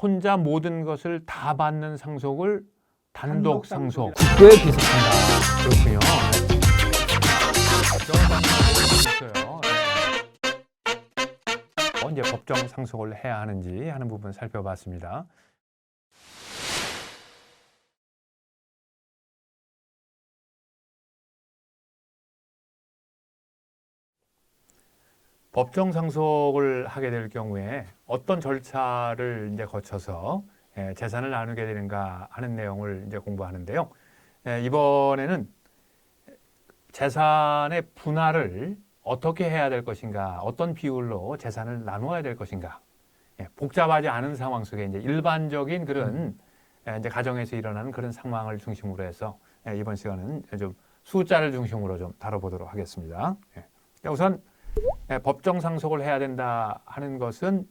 혼자 모든 것을 다 받는 상속을 단독 상속. 꽤 비슷한다. 그렇군요. 있어요. 어, 이제 법정 상속을 해야 하는지 하는 부분 살펴봤습니다. 법정 상속을 하게 될 경우에 어떤 절차를 이제 거쳐서 예, 재산을 나누게 되는가 하는 내용을 이제 공부하는데요. 예, 이번에는 재산의 분할을 어떻게 해야 될 것인가, 어떤 비율로 재산을 나누어야 될 것인가, 예, 복잡하지 않은 상황 속에 이제 일반적인 그런 예, 이제 가정에서 일어나는 그런 상황을 중심으로 해서 예, 이번 시간은 좀 숫자를 중심으로 좀 다뤄보도록 하겠습니다. 예. 우선 예, 법정 상속을 해야 된다 하는 것은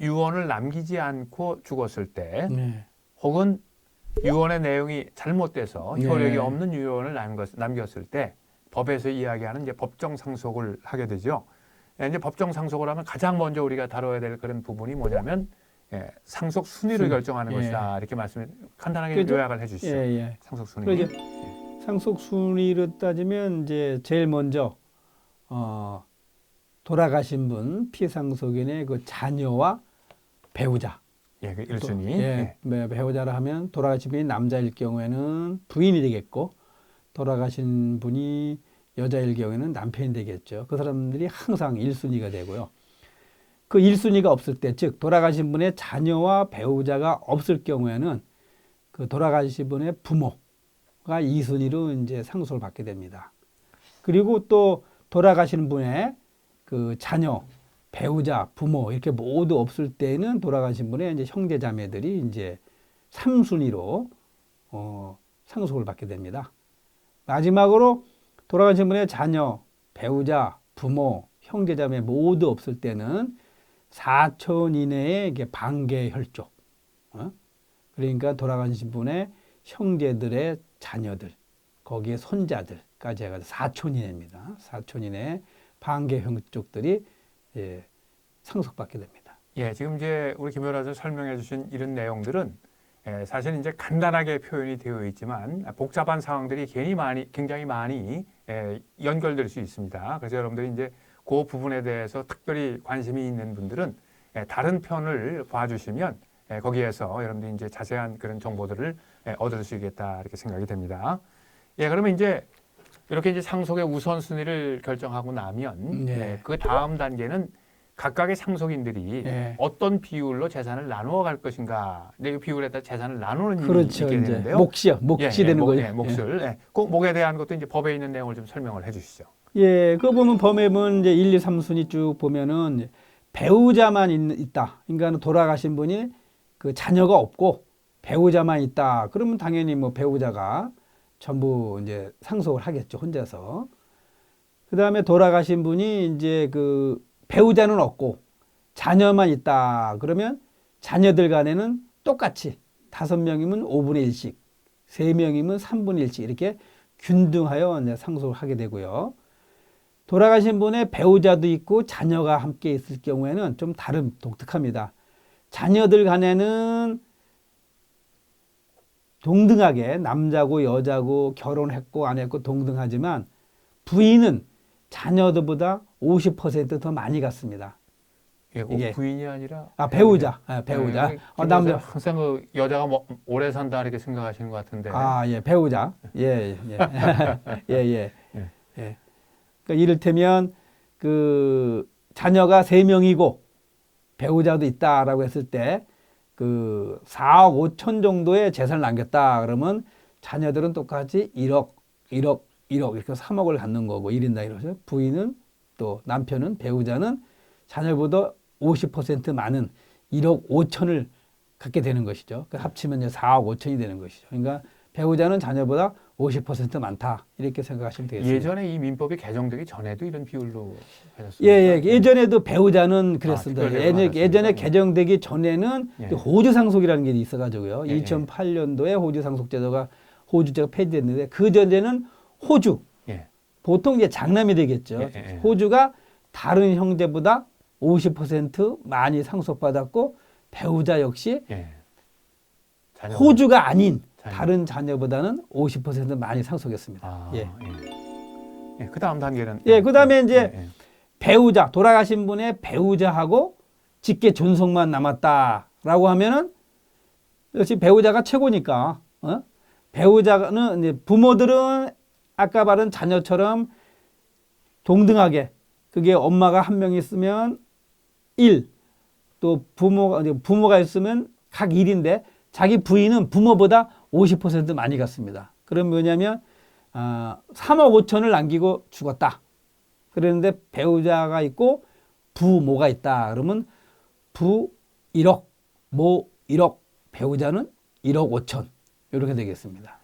유언을 남기지 않고 죽었을 때 네. 혹은 유언의 내용이 잘못돼서 네. 효력이 없는 유언을 남겼, 남겼 을 때 법에서 이야기하는 이제 법정 상속을 하게 되죠. 예, 이제 법정 상속을 하면 가장 먼저 우리가 다뤄야 될 그런 부분이 뭐냐면 예, 상속 순위를 순- 결정하는 예. 것이다 이렇게 말씀 간단하게 그죠? 요약을 해주시죠. 예, 예. 상속 순위. 이제 상속 순위로 따지면 이제 제일 먼저 어, 돌아가신 분 피상속인의 그 자녀와 배우자. 예, 그 또, 1순위. 예, 네, 배우자라 하면 돌아가신 분이 남자일 경우에는 부인이 되겠고 돌아가신 분이 여자일 경우에는 남편이 되겠죠. 그 사람들이 항상 1순위가 되고요. 그 1순위가 없을 때, 즉 돌아가신 분의 자녀와 배우자가 없을 경우에는 그 돌아가신 분의 부모가 2순위로 이제 상속을 받게 됩니다. 그리고 또 돌아가신 분의 그 자녀, 배우자, 부모 이렇게 모두 없을 때는 돌아가신 분의 이제 형제 자매들이 이제 3순위로 어, 상속을 받게 됩니다. 마지막으로 돌아가신 분의 자녀, 배우자, 부모, 형제 자매 모두 없을 때는 4천 이내의 이게 반개 혈족. 어? 그러니까 돌아가신 분의 형제들의 자녀들, 거기에 손자들까지 해가지고 4천 이내입니다. 4천 이내 반개 혈족들이 예, 상속받게 됩니다. 예, 지금 이제 우리 김 변호사 설명해 주신 이런 내용들은 예, 사실 이제 간단하게 표현이 되어 있지만 복잡한 상황들이 괜히 많이 굉장히 많이 예, 연결될 수 있습니다. 그래서 여러분들이 이제 그 부분에 대해서 특별히 관심이 있는 분들은 예, 다른 편을 봐주시면 예, 거기에서 여러분들이 이제 자세한 그런 정보들을 예, 얻을 수 있겠다 이렇게 생각이 됩니다. 예, 그러면 이제 이렇게 이제 상속의 우선순위를 결정하고 나면 네. 예, 그 다음 단계는 각각의 상속인들이 예. 어떤 비율로 재산을 나누어 갈 것인가. 근데 이 비율에 따라 재산을 나누는 일이 그렇죠. 있게 이제 되는데요. 몫이요. 몫이 예, 예, 되는 목, 거죠. 예, 몫을. 예. 그 목에 대한 것도 이제 법에 있는 내용을 좀 설명을 해 주시죠. 예, 그 보면 범위문 이제 1, 2, 3순위 쭉 보면은 배우자만 있, 있다. 그러니까 돌아가신 분이 그 자녀가 없고 배우자만 있다. 그러면 당연히 뭐 배우자가 전부 이제 상속을 하겠죠. 혼자서. 그 다음에 돌아가신 분이 이제 그 배우자는 없고 자녀만 있다. 그러면 자녀들 간에는 똑같이 다섯 명이면 5분의 1씩, 세 명이면 3분의 1씩 이렇게 균등하여 이제 상속을 하게 되고요. 돌아가신 분의 배우자도 있고 자녀가 함께 있을 경우에는 좀 다른 독특합니다. 자녀들 간에는 동등하게 남자고 여자고 결혼했고 안 했고 동등하지만 부인은 자녀들보다 50%더 많이 갔습니다. 예, 그 이게- 부인이 아니라 아 배우자, 아, 배우자. 예, 어, 남자. 항상 그 여자가 뭐 오래 산다 이렇게 생각하시는 것 같은데. 아, 예, 배우자. 예, 예. 예, 예. 예. 예. 그러니까 이를테면 그 자녀가 세 명이고 배우자도 있다라고 했을 때 그 4억 5천 정도의 재산을 남겼다 그러면 자녀들은 똑같이 1억, 1억, 1억 이렇게 3억을 갖는 거고 1인당 이러죠. 부인은 또 남편은 배우자는 자녀보다 50% 많은 1억 5천을 갖게 되는 것이죠. 그 합치면 이제 4억 5천이 되는 것이죠. 그러니까 배우자는 자녀보다 50% 많다 이렇게 생각하시면 되겠습니다. 예전에 이 민법이 개정되기 전에도 이런 비율로 하셨습니까? 예, 예. 예전에도 배우자는 그랬습니다. 특별 예전에, 예전에 나왔습니다. 개정되기 전에는 예. 호주 상속이라는 게 있어가지고요. 예, 예. 2008년도에 호주 상속 제도가 호주제가 폐지됐는데 그 전에는 호주 예. 보통 이제 장남이 되겠죠. 예, 예, 예. 호주가 다른 형제보다 50% 많이 상속받았고 배우자 역시 예. 호주가 아닌 자녀. 다른 자녀보다는 50% 많이 상속했습니다. 아, 예. 예. 예. 그 다음 단계는 예, 그 다음에 이제 예, 예. 배우자 돌아가신 분의 배우자하고 직계 존속만 남았다라고 하면은 역시 배우자가 최고니까 어? 배우자는 이제 부모들은 아까 말한 자녀처럼 동등하게 그게 엄마가 한 명 있으면 1, 또 부모가 부모가 있으면 각 1인데 자기 부인은 부모보다 50% 많이 갔습니다. 그럼 뭐냐면 아, 3억 5천을 남기고 죽었다. 그랬는데 배우자가 있고 부모가 있다. 그러면 부 1억, 모 1억, 배우자는 1억 5천 이렇게 되겠습니다.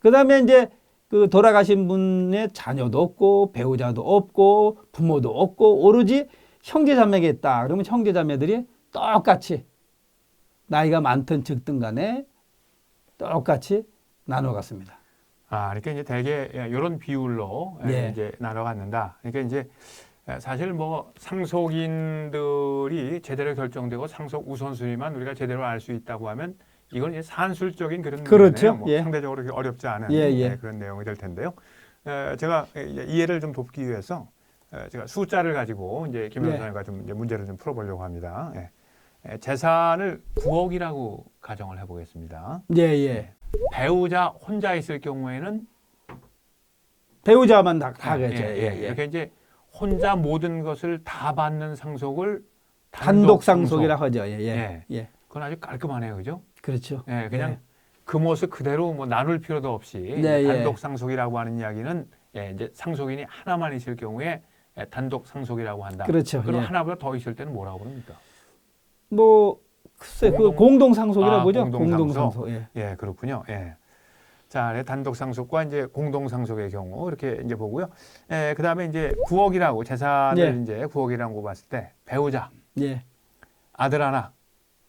그 다음에 이제 그 돌아가신 분의 자녀도 없고 배우자도 없고 부모도 없고 오로지 형제자매가 있다. 그러면 형제자매들이 똑같이 나이가 많든 적든 간에 똑같이 나눠 갔습니다. 아, 그러니까 이제 대개 이런 비율로 예, 예. 이제 나눠 갖는다. 그러니까 이제 사실 뭐 상속인들이 제대로 결정되고 상속 우선순위만 우리가 제대로 알 수 있다고 하면 이건 이제 산술적인 그런 그렇죠. 뭐 예. 상대적으로 어렵지 않은 예, 예. 예, 그런 내용이 될 텐데요. 에, 제가 이해를 좀 돕기 위해서 에, 제가 숫자를 가지고 이제 김 예. 변호사님과 좀 이제 문제를 좀 풀어보려고 합니다. 예. 에, 재산을 9억이라고 가정을 해보겠습니다. 예, 예. 배우자 혼자 있을 경우에는 배우자만 다 아, 가겠죠. 예, 예, 예. 예. 이렇게 이제 혼자 모든 것을 다 받는 상속을 단독 상속. 상속이라고 하죠. 예, 예. 예. 예. 그건 아주 깔끔하네요, 그죠? 그렇죠. 예, 그냥 예. 그 모습 그대로 뭐 나눌 필요도 없이 네, 예. 단독 상속이라고 하는 이야기는 예, 이제 상속인이 하나만 있을 경우에 예, 단독 상속이라고 한다. 그렇죠. 그럼 예. 하나보다 더 있을 때는 뭐라고 그럽니까? 뭐 글쎄 그 공동- 공동 상속이라고 아, 보죠. 공동 상속. 예. 예, 그렇군요. 예. 자, 네, 단독 상속과 이제 공동 상속의 경우 이렇게 이제 보고요. 예, 그다음에 이제 9억이라고 재산을 예. 이제 9억이라고 봤을 때 배우자 예. 아들 하나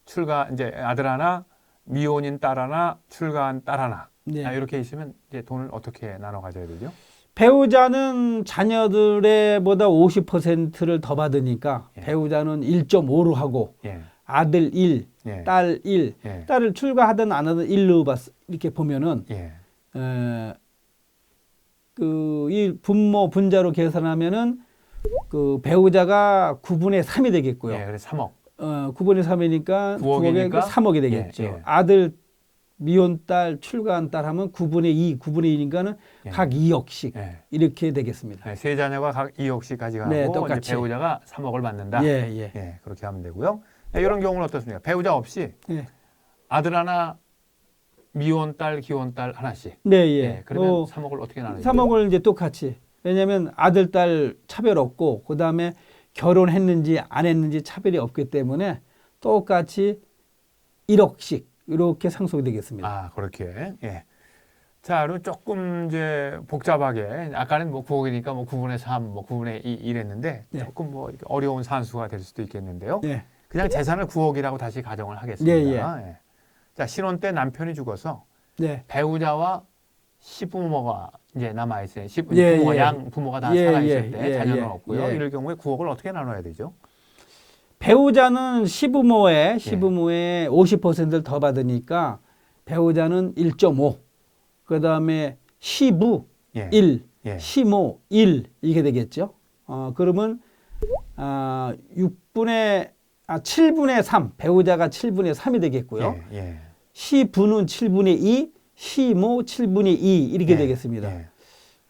출가 이제 아들 하나 미혼인 딸 하나 출가한 딸 하나 예. 아, 이렇게 있으면 이제 돈을 어떻게 나눠 가져야 되죠? 배우자는 자녀들의 보다 50%를 더 받으니까 예. 배우자는 1.5로 하고 예, 아들 1, 예, 딸 1, 예, 딸을 출가하든 안 하든 1로 봤 이렇게 보면은 예, 그이 분모 분자로 계산하면은 그 배우자가 9분의 3이 되겠고요. 예, 그래서 3억. 어, 9분의 3이니까 9억에 구억이니까? 3억이 되겠죠. 예, 예. 아들 미혼 딸 출가한 딸 하면 9분의 2, 9분의 2니까는 예. 각 2억씩 예. 이렇게 되겠습니다. 네, 세 자녀가 각 2억씩 가져가고 네, 똑같이. 배우자가 3억을 받는다. 예, 예. 예, 그렇게 하면 되고요. 예, 이런 경우는 어떻습니까? 배우자 없이 예. 아들 하나, 미혼 딸, 기혼 딸 하나씩. 네, 예, 예. 그러면 뭐 3억을 어떻게 나누죠? 3억을 이제 똑같이. 왜냐하면 아들 딸 차별 없고 그 다음에 결혼했는지 안 했는지 차별이 없기 때문에 똑같이 1억씩 이렇게 상속이 되겠습니다. 아, 그렇게. 예. 자, 그럼 조금 이제 복잡하게 아까는 뭐 9억이니까 뭐 9분의 3, 뭐 9분의 2 이랬는데 네. 조금 뭐 이렇게 어려운 산수가 될 수도 있겠는데요. 네. 그냥 재산을 9억이라고 다시 가정을 하겠습니다. 예, 예. 자, 신혼 때 남편이 죽어서 네. 배우자와 시부모가 이제 남아 있어요. 시 예, 부모가 예. 양 부모가 다 예, 살아 있을 예, 때 예, 자녀는 예, 없고요. 예. 이럴 경우에 9억을 어떻게 나눠야 되죠? 배우자는 예. 시부모의 시부모의 50%를 더 받으니까 배우자는 1.5. 그다음에 시부 예. 1, 예. 시모 1 이게 되겠죠. 어, 그러면 아, 6분의 아, 7분의 3 배우자가 7분의 3이 되겠고요. 예. 예. 시부는 7분의 2, 시모 7분의 2 이렇게 예. 되겠습니다. 예.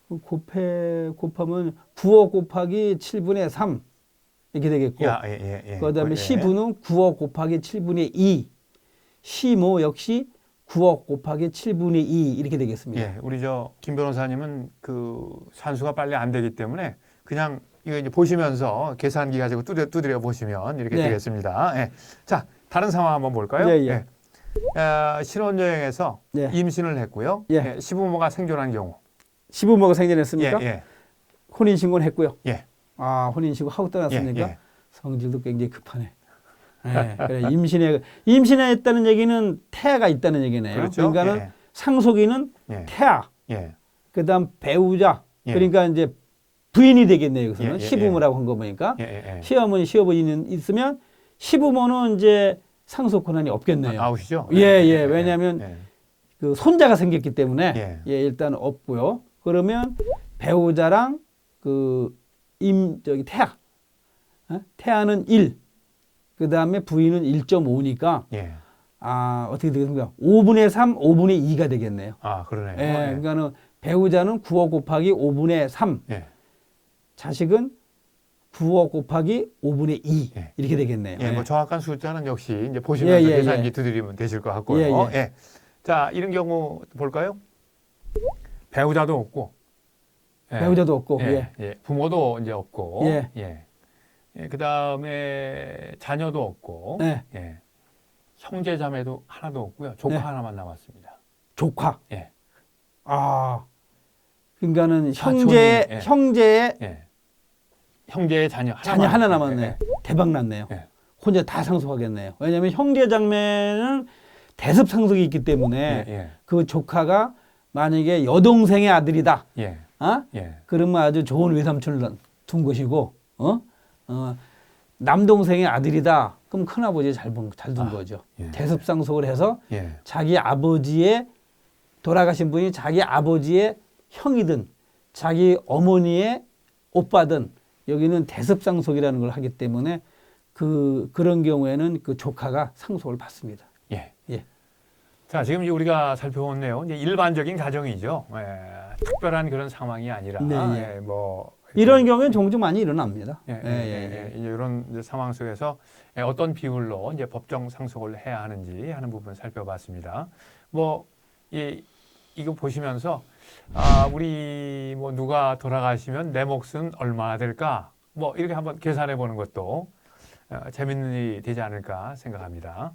곱해 곱하면 9억 곱하기 7분의 3 이렇게 되겠고 야, 예, 예, 예. 그다음에 예. 시부는 9억 곱하기 7분의 2, 시모 역시 9억 곱하기 7분의 2 이렇게 되겠습니다. 예, 우리 저 김 변호사님은 그 산수가 빨리 안 되기 때문에 그냥 이거 이제 보시면서 계산기 가지고 두드려, 두드려 보시면 이렇게 네. 되겠습니다. 예. 자, 다른 상황 한번 볼까요? 예, 예. 어, 신혼여행에서 예. 임신을 했고요. 예. 예, 시부모가 생존한 경우. 시부모가 생전했습니까? 예, 예, 혼인 신고는 했고요. 예. 아 혼인 신고 하고 떠났으니까 예, 예. 성질도 굉장히 급하네. 예, 그래 임신해 임신했다는 얘기는 태아가 있다는 얘기네요. 그렇죠. 그러니까는 상속인은 예, 태아, 예, 그다음 배우자, 예. 그러니까 이제 부인이 되겠네요. 여기서는 예, 예, 시부모라고 한 거 보니까 예, 예, 예. 시어머니, 시어버지는 있으면 시부모는 이제 상속 권한이 없겠네요. 아웃이죠? 예, 예. 왜냐하면 예. 그 손자가 생겼기 때문에 예. 예, 일단 없고요. 그러면 배우자랑 그 임 저기 태아 어? 태아는 1. 그 다음에 부인은 1.5니까 예. 아, 어떻게 되겠습니까? 5분의 3, 5분의 2가 되겠네요. 아, 그러네요. 예, 예. 그러니까는 배우자는 9억 곱하기 5분의 3, 예. 자식은 9억 곱하기 5분의 2 예. 이렇게 되겠네요. 예, 예. 뭐 정확한 숫자는 역시 이제 보시면서 예, 예, 계산 예. 이제 두드리면 되실 것 같고요. 예, 예, 자, 이런 경우 볼까요? 배우자도 없고, 예. 배우자도 없고, 예, 예. 예. 부모도 이제 없고, 예. 예. 예, 그 다음에 자녀도 없고, 네. 예. 형제 자매도 하나도 없고요. 조카 네. 하나만 남았습니다. 조카. 예. 아, 그러니까는 사촌이, 형제 예. 형제의 예. 형제의 자녀 하나 자녀 하나 남았네. 예, 대박 났네요. 예. 혼자 다 상속하겠네요. 왜냐하면 형제 장매는 대습 상속이 있기 때문에 예, 예, 그 조카가 만약에 여동생의 아들이다. 예, 어? 예. 그러면 아주 좋은 외삼촌을 둔 것이고, 어? 어, 남동생의 아들이다. 그럼 큰아버지 잘둔 잘둔 아, 거죠. 예. 대습 상속을 해서 예. 자기 아버지의 돌아가신 분이 자기 아버지의 형이든 자기 어머니의 오빠든 여기는 대습상속이라는 걸 하기 때문에 그 그런 경우에는 그 조카가 상속을 받습니다. 예. 예. 자, 지금 이제 우리가 살펴본 내용 이제 일반적인 가정이죠. 예, 특별한 그런 상황이 아니라 네, 예. 예, 뭐 이런 경우에는 종종 많이 일어납니다. 예, 예, 예, 예. 이제 이런 이제 상황 속에서 예, 어떤 비율로 이제 법정 상속을 해야 하는지 하는 부분 살펴봤습니다. 뭐 이, 이거 보시면서 아, 우리 뭐 누가 돌아가시면 내 몫은 얼마나 될까? 뭐 이렇게 한번 계산해 보는 것도 어, 재밌는 일이 되지 않을까 생각합니다.